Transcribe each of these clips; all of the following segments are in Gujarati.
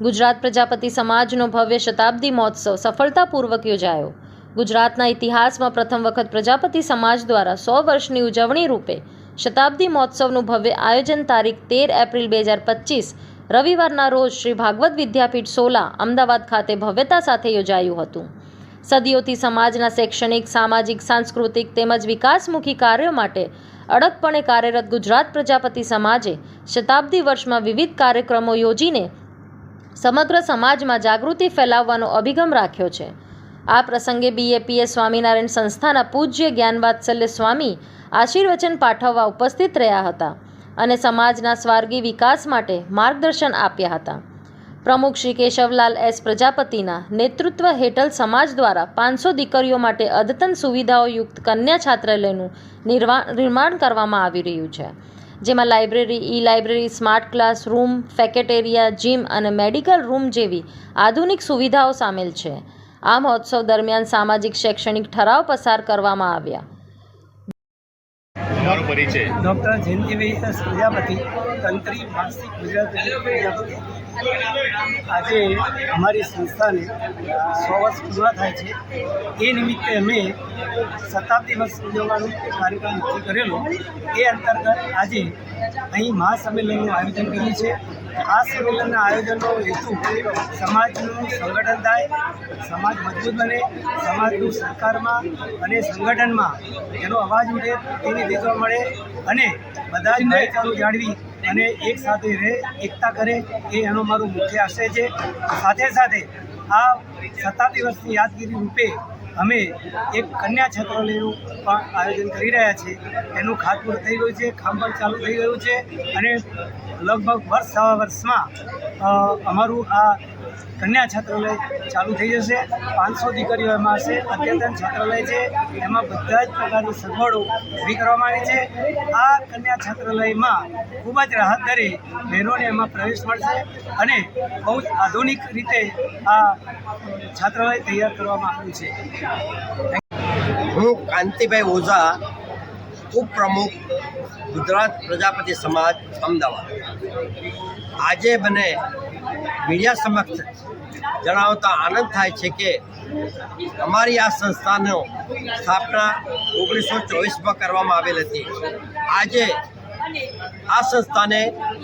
ગુજરાત પ્રજાપતિ સમાજનો ભવ્ય શતાબ્દી મહોત્સવ સફળતાપૂર્વક યોજાયો. ગુજરાતના ઇતિહાસમાં પ્રથમ વખત પ્રજાપતિ સમાજ દ્વારા સો વર્ષની ઉજવણી રૂપે શતાબ્દી મહોત્સવનું ભવ્ય આયોજન તારીખ તેર એપ્રિલ બે હજાર પચીસ, રવિવારના રોજ શ્રી ભાગવત વિદ્યાપીઠ સોલા, અમદાવાદ ખાતે ભવ્યતા સાથે યોજાયું હતું. સદીઓથી સમાજના શૈક્ષણિક, સામાજિક, સાંસ્કૃતિક તેમજ વિકાસમુખી કાર્યો માટે અડગપણે કાર્યરત ગુજરાત પ્રજાપતિ સમાજે શતાબ્દી વર્ષમાં વિવિધ કાર્યક્રમો યોજીને સમગ્ર સમાજમાં જાગૃતિ ફેલાવવાનો અભિગમ રાખ્યો છે. આ પ્રસંગે બીએપીએ સ્વામિનારાયણ સંસ્થાના પૂજ્ય જ્ઞાનવાત્સલ્ય સ્વામી આશીર્વચન પાઠવવા ઉપસ્થિત રહ્યા હતા અને સમાજના સ્વાર્ગી વિકાસ માટે માર્ગદર્શન આપ્યા હતા. પ્રમુખ શ્રી કેશવલાલ એસ પ્રજાપતિના નેતૃત્વ હેઠળ સમાજ દ્વારા પાંચસો દીકરીઓ માટે અદ્યતન સુવિધાઓયુક્ત કન્યા છાત્રાલયનું નિર્માણ કરવામાં આવી રહ્યું છે. જેમાં library e library smart class room cafeteria gym અને મેડિકલ રૂમ જેવી આધુનિક સુવિધાઓ સામેલ છે. આ મહોત્સવ દરમિયાન સામાજિક શૈક્ષણિક ઠરાવ પસાર કરવામાં આવ્યા. તમારો પરિચય. ડૉક્ટર જયંતિભાઈ પ્રજાપતિ તંત્રી માનસિક ગુજરાત પ્રજાપતિ આજે અમારી સંસ્થાને સો વર્ષ પૂરા થાય છે. એ નિમિત્તે અમે શતાબ્દી વર્ષ ઉજવવાનો કાર્યક્રમ નક્કી કરેલો. એ અંતર્ગત આજે અહીં મહાસંમેલનનું આયોજન કર્યું છે. આ સંમેલનના આયોજનનો હેતુ સમાજનું સંગઠન થાય સમાજ મજબૂત બને સમાજનું સરકારમાં અને સંગઠનમાં એનો અવાજ ઉઠે તેની દેખવા મળે અને બધા જ ભાઈચારો જાળવી અને એક સાથે રહે, એકતા કરે, એ એનો મારો મુખ્ય આશય છે. સાથે સાથે આ સત્તા દિવસની યાદગીરી રૂપે અમે એક કન્યા છત્રાલયનું પણ આયોજન કરી રહ્યા છીએ. એનું ખાતમુહૂર્ત થઈ ગયું છે કામ ચાલુ થઈ ગયું છે અને લગભગ વર્ષ સવા વર્ષમાં અમારું આ કન્યા છાત્રાલય ચાલુ થઈ જશે. પાંચસો દીકરીઓ એમાં હશે. અદ્યતન છાત્રાલય છે. એમાં બધા જ પ્રકારની સગવડો ઊભી કરવામાં આવી છે. આ કન્યા છાત્રાલયમાં ખૂબ જ રાહત દરે બહેનોને એમાં પ્રવેશ મળશે અને બહુ જ આધુનિક રીતે આ છાત્રાલય તૈયાર કરવામાં આવ્યું છે. હું કાંતિભાઈ ઓઝા, ઉપપ્રમુખ ગુજરાત પ્રજાપતિ સમાજ, અમદાવાદ. આજે મને મીડિયા સમક્ષ જણાવતા આનંદ થાય છે કે અમારી આ સંસ્થાનો સ્થાપના ઓગણીસો ચોવીસમાં કરવામાં આવેલ હતી. આજે આ સંસ્થાને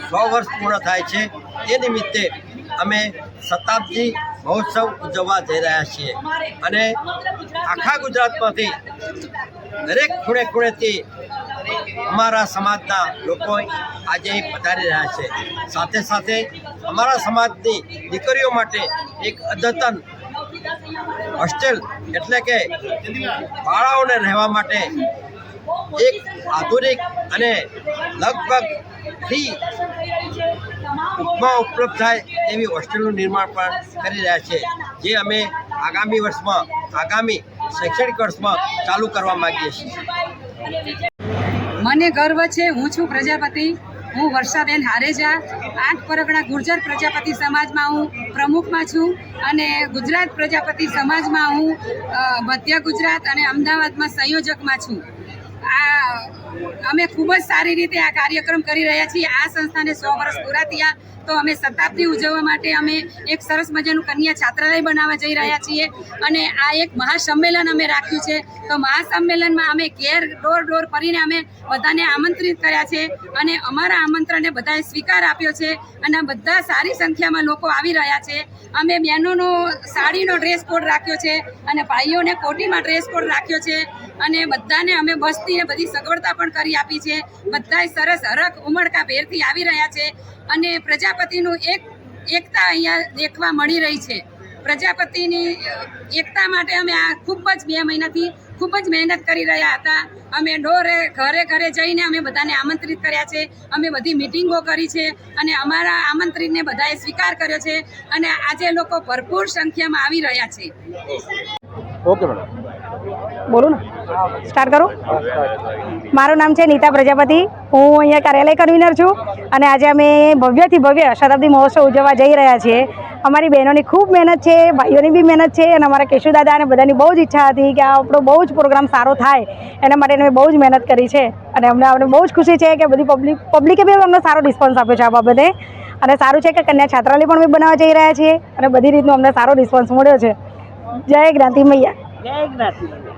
સો વર્ષ પૂર્ણ થાય છે. એ નિમિત્તે અમે શતાબ્દી મહોત્સવ ઉજવવા જઈ રહ્યા છીએ અને આખા ગુજરાતમાંથી દરેક ખૂણે ખૂણેથી અમારા સમાજના લોકો આજે પધારી રહ્યા છે. સાથે સાથે અમારા સમાજની દીકરીઓ માટે એક અદ્યતન હોસ્ટેલ એટલે કે બાળાઓને રહેવા માટે એક આધુનિક અને લગભગ ફ્રી ઉપમાં ઉપલબ્ધ થાય એવી હોસ્ટેલનું નિર્માણ પણ કરી રહ્યા છે, જે અમે આગામી વર્ષમાં, આગામી શૈક્ષણિક વર્ષમાં ચાલુ કરવા માગીએ છીએ. મને ગર્વ છે, હું છું પ્રજાપતિ. હું વર્ષાબેન હારેજા, આઠ પરગણા ગુર્જર પ્રજાપતિ સમાજમાં હું પ્રમુખમાં છું અને ગુજરાત પ્રજાપતિ સમાજમાં હું મધ્ય ગુજરાત અને અમદાવાદમાં સંયોજકમાં છું. આ અમે ખૂબ જ સારી રીતે આ કાર્યક્રમ કરી રહ્યા છીએ. આ સંસ્થાને સો વર્ષ પૂરા થયા તો અમે શતાબ્દી ઉજવવા માટે અમે એક સરસ મજાનું કન્યા છાત્રાલય બનાવવા જઈ રહ્યા છીએ અને આ એક મહાસંમેલન અમે રાખ્યું છે. તો મહાસંમેલનમાં અમે ઘેર ડોર ડોર ફરીને અમે બધાને આમંત્રિત કર્યા છે અને અમારા આમંત્રણને બધાએ સ્વીકાર આપ્યો છે અને બધા સારી સંખ્યામાં લોકો આવી રહ્યા છે. અમે બહેનોનો સાડીનો ડ્રેસ કોડ રાખ્યો છે અને ભાઈઓને કોટીમાં ડ્રેસ કોડ રાખ્યો છે અને બધાને અમે બસની ને બધી સગવડતા પણ કરી આપી છે. બધાય સરસ હરખ ઉમળકા ભેરથી આવી રહ્યા છે અને પ્રજાપતિનું એક એકતા અહીંયા દેખવા મળી રહી છે. પ્રજાપતિની એકતા માટે અમે આ ખૂબ જ બે મહિનાથી ખૂબ જ મહેનત કરી રહ્યા હતા. અમે ડોરે ઘરે ઘરે જઈને અમે બધાને આમંત્રિત કર્યા છે. અમે બધી મિટિંગો કરી છે અને અમારા આમંત્રિતને બધાએ સ્વીકાર કર્યો છે અને આજે લોકો ભરપૂર સંખ્યામાં આવી રહ્યા છે. ઓકે મેડમ બોલું ને. સ્ટાર્ટ કરું. મારું નામ છે નીતા પ્રજાપતિ. હું અહીંયા કાર્યાલય કન્વીનર છું અને આજે અમે ભવ્યથી ભવ્ય શતાબ્દી મહોત્સવ ઉજવવા જઈ રહ્યા છીએ. અમારી બહેનોની ખૂબ મહેનત છે, ભાઈઓની બી મહેનત છે અને અમારા કેશુદાદા અને બધાની બહુ જ ઈચ્છા હતી કે આ આપણો બહુ જ પ્રોગ્રામ સારો થાય. એના માટે અમે બહુ જ મહેનત કરી છે અને અમને અમને બહુ જ ખુશી છે કે બધી પબ્લિક પબ્લિકે બી અમને સારો રિસ્પોન્સ આપ્યો છે આ બાબતે. અને સારું છે કે કન્યા છાત્રાલય પણ અમે બનાવવા જઈ રહ્યા છીએ અને બધી રીતનો અમને સારો રિસ્પોન્સ મળ્યો છે. જય જ્ઞાતિ મૈયા. જય જ્ઞાતિ